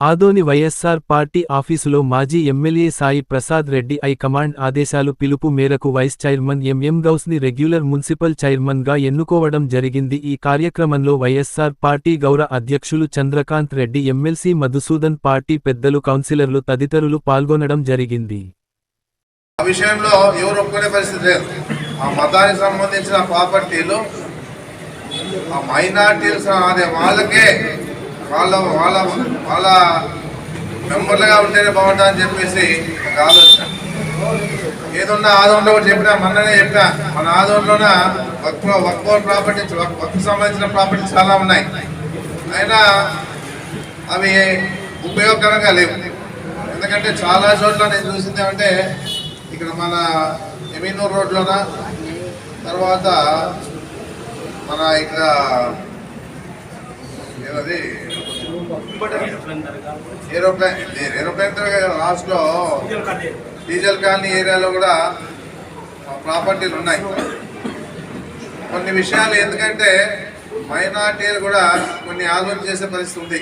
Adoni YSR party ఆఫీసులో మాజీ MLA Sai Prasad Reddy high command ఆదేశాలు పిలుపు మేరకు వైస్ చైర్మన్ ఎంఎం గౌస్ని రెగ్యులర్ మున్సిపల్ చైర్మన్గా ఎన్నుకోవడం జరిగింది. ఈ కార్యక్రమంలో వైఎస్సార్ పార్టీ గౌర అధ్యక్షులు చంద్రకాంత్ రెడ్డి ఎమ్మెల్సీ మధుసూదన్ పార్టీ పెద్దలు కౌన్సిలర్లు తదితరులు పాల్గొనడం జరిగింది. ఆ విషయంలో ఎవరు పరిస్థితి లేదు. ఆ మతానికి సంబంధించిన ప్రాపర్టీలు ఆ మైనార్టీలు వాళ్ళకే వాళ్ళ వాళ్ళ వాళ్ళ మెంబర్లుగా ఉంటేనే బాగుంటుంది అని చెప్పేసి ఒక ఆలోచన. ఏదున్నా ఆదోన్లో కూడా చెప్పినా మొన్ననే చెప్పినా మన ఆదోన్లోన వర్క్ వక్ ప్రాపర్టీ వర్క్ సంబంధించిన ప్రాపర్టీ చాలా ఉన్నాయి. అయినా అవి ఉపయోగకరంగా లేవు. ఎందుకంటే చాలా చోట్ల నేను చూసింది ఏమంటే ఇక్కడ మన ఎమీనూర్ రోడ్లోన తర్వాత మన ఇక్కడ ఏదది ఏరోప్లేన్ ఏరోప్లేన్ లాస్ట్లో డీజిల్ కాలనీ ఏరియాలో కూడా ప్రాపర్టీలు ఉన్నాయి. కొన్ని విషయాలు ఎందుకంటే మైనార్టీలు కూడా కొన్ని ఆలోచన చేసే పరిస్థితి ఉంది.